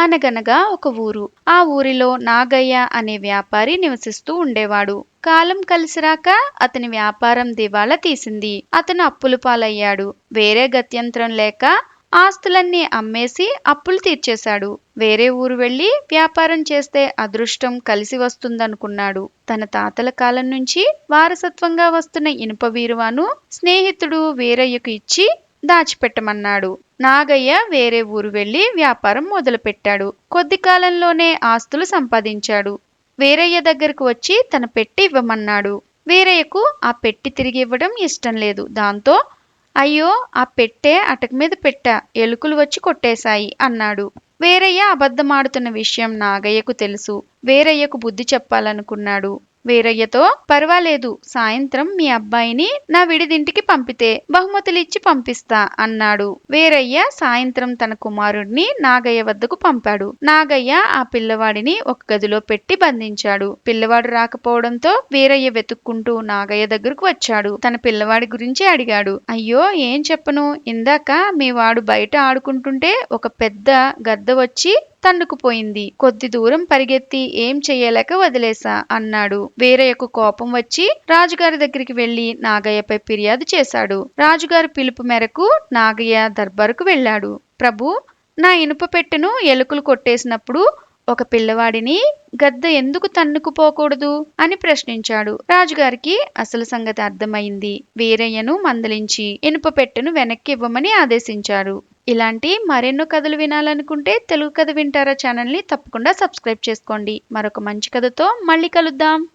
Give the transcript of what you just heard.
అనగనగా ఒక ఊరు. ఆ ఊరిలో నాగయ్య అనే వ్యాపారి నివసిస్తూ ఉండేవాడు. కాలం కలిసిరాక అతని వ్యాపారం దివాలా తీసింది. అతను అప్పుల పాలయ్యాడు. వేరే గత్యంతరం లేక ఆస్తులన్నీ అమ్మేసి అప్పులు తీర్చేశాడు. వేరే ఊరు వెళ్ళి వ్యాపారం చేస్తే అదృష్టం కలిసి వస్తుందనుకున్నాడు. తన తాతల కాలం నుంచి వారసత్వంగా వస్తున్న ఇనుప వీరువాను స్నేహితుడు వీరయ్యకు ఇచ్చి దాచిపెట్టమన్నాడు. నాగయ్య వేరే ఊరు వెళ్ళి వ్యాపారం మొదలుపెట్టాడు. కొద్ది కాలంలోనే ఆస్తులు సంపాదించాడు. వేరయ్య దగ్గరకు వచ్చి తన పెట్టి ఇవ్వమన్నాడు. వేరయ్యకు ఆ పెట్టి తిరిగి ఇవ్వడం ఇష్టం లేదు. దాంతో అయ్యో ఆ పెట్టే అటక మీద పెట్ట ఎలుకలు వచ్చి కొట్టేశాయి అన్నాడు. వేరయ్య అబద్ధమాడుతున్న విషయం నాగయ్యకు తెలుసు. వేరయ్యకు బుద్ధి చెప్పాలనుకున్నాడు. వీరయ్యతో పర్వాలేదు సాయంత్రం మీ అబ్బాయిని నా విడిదింటికి పంపితే బహుమతులిచ్చి పంపిస్తా అన్నాడు. వీరయ్య సాయంత్రం తన కుమారుడిని నాగయ్య వద్దకు పంపాడు. నాగయ్య ఆ పిల్లవాడిని ఒక గదిలో పెట్టి బంధించాడు. పిల్లవాడు రాకపోవడంతో వీరయ్య వెతుక్కుంటూ నాగయ్య దగ్గరకు వచ్చాడు. తన పిల్లవాడి గురించి అడిగాడు. అయ్యో ఏం చెప్పను? ఇందాక మీ వాడు బయట ఆడుకుంటుంటే ఒక పెద్ద గద్ద వచ్చి తన్నుకుపోయింది. కొద్ది దూరం పరిగెత్తి ఏం చెయ్యలేక వదిలేశా అన్నాడు. వీరయ్యకు కోపం వచ్చి రాజుగారి దగ్గరికి వెళ్ళి నాగయ్యపై ఫిర్యాదు చేశాడు. రాజుగారి పిలుపు మేరకు నాగయ్య దర్బారుకు వెళ్ళాడు. ప్రభు నా ఇనుప పెట్టెను ఎలుకలు కొట్టేసినప్పుడు ఒక పిల్లవాడిని గద్ద ఎందుకు తన్నుకుపోకూడదు అని ప్రశ్నించాడు. రాజుగారికి అసలు సంగతి అర్థమైంది. వీరయ్యను మందలించి ఇనుప పెట్టెను వెనక్కి ఇవ్వమని ఆదేశించారు ఇలాంటి మరెన్నో కథలు వినాలనుకుంటే తెలుగు కథ వింటారా ఛానల్ని తప్పకుండా సబ్స్క్రైబ్ చేసుకోండి. మరొక మంచి కథతో మళ్ళీ కలుద్దాం.